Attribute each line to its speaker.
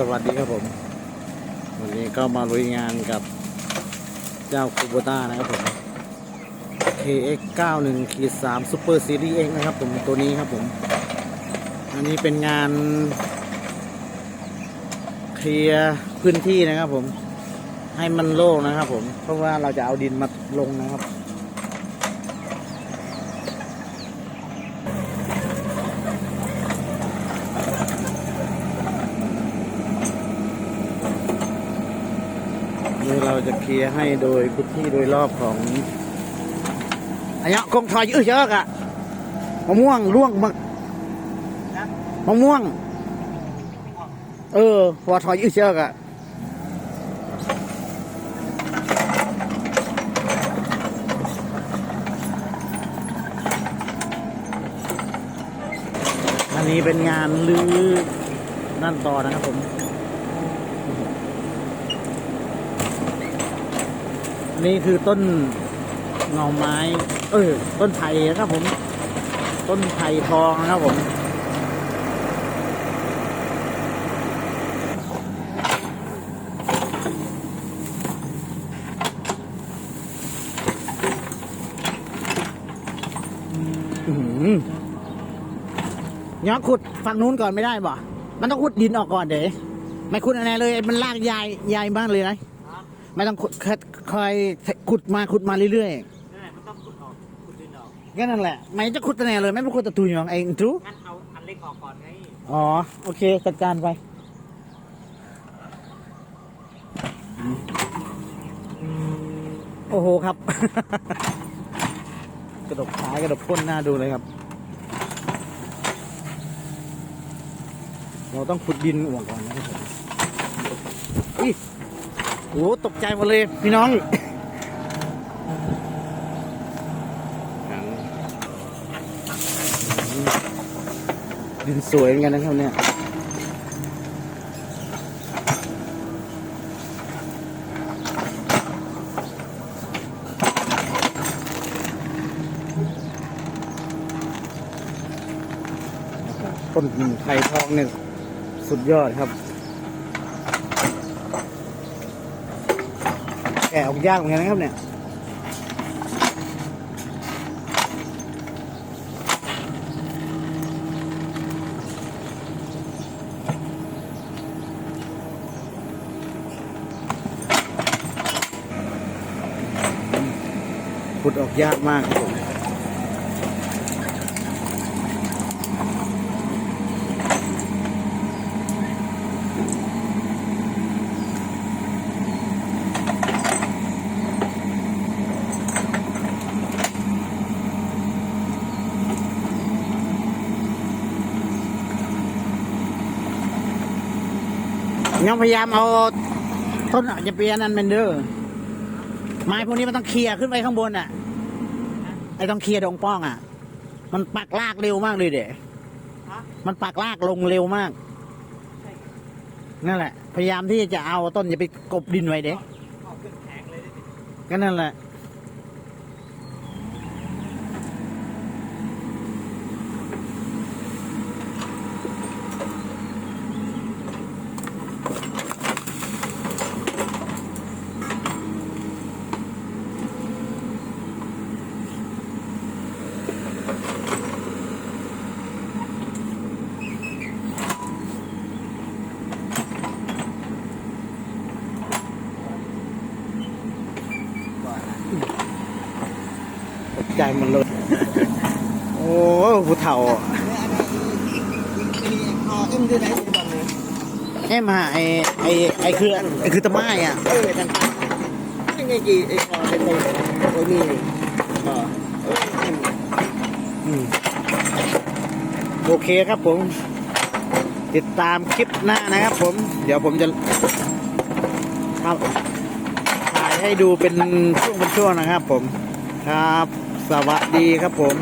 Speaker 1: สวัสดีครับผม วันนี้ก็มาลุยงานกับเจ้าคูโบต้านะครับผม KX 91ขีด3 Super Series X นะครับผมตัวนี้ครับผม อันนี้เป็นงานเคลียร์พื้นที่นะครับผม ให้มันโล่งนะครับผม เพราะว่าเราจะเอาดินมาลงนะครับ นี่ เราจะเคลียร์ให้โดยพื้นที่โดยรอบของอันนี้กงถอยเยอะเยอะอะมะม่วงร่วงมะมะม่วง เออพอถอยเยอะเยอะอะอันนี้เป็นงานลือนั่นต่อนะครับผม นี่คือต้นเงาไม้ เออ ต้นไผ่นะครับผม ต้นไผ่ทองนะครับผมหือย้อนขุดฝั่งนู้นก่อนไม่ได้บ่ มันต้องขุดดินออกก่อนเด๋ไม่ขุดอะไรเลย มันลากยายยายมากเลยนะ ไม่ต้องขุดคคอยขุดมาขุดมาเรื่อย
Speaker 2: นั่นแหละมันต้องขุดออกขุดดินออก
Speaker 1: ๆแค่นั้นแหละ ไม่จะขุดแต่ไหนเลย ไม่ไปขุดแตะตุยของเองจู
Speaker 2: งั้นเอาอันเล็กออกก่อนไง
Speaker 1: อ๋อ โอเค จัดการไป โอ้โหครับ กระดกท้ายกระดกพ้นหน้าดูเลยครับ เราต้องขุดดินออกก่อนนะครับผมอุ้ย โอ้โหตกใจหมดเลยพี่น้องดินสวยเหมือนกันนะครับเนี่ยต้นไผ่ทองเนี่ยสุดยอดครับ แกะออกยากเหมือนกันนะครับเนี่ยขุดออกยากมากครับผม ยังพยายามเอาต้นจะเปียนั่นเป็นเด้อไม้พวกนี้มันต้องเคลียร์ขึ้นไปข้างบนอะ ไอ้ต้องเคลียร์ดงป้องอะ มันปักลากเร็วมากเลยเด็มันปักลากลงเร็วมาก นั่นแหละ พยายามที่จะเอาต้นจะไปกบดินไว้เด็
Speaker 2: ก
Speaker 1: ก็นั่นแหละ ใจมันเลย โอ้ผู้เฒ่า
Speaker 2: อเอ็มด้วยไหนบ้างเลย
Speaker 1: เอ้มาไอไอไอคือไอคือตะไม้อะ
Speaker 2: เออจังนี่ไงกี่ไอ้พอเป็นตัวโอ้นี่พอเออ
Speaker 1: อืมโอเคครับผม ติดตามคลิปหน้านะครับผม เดี๋ยวผมจะครับถ่ายให้ดูเป็นช่วงเป็นช่วงนะครับผมครับ สวัสดีครับผม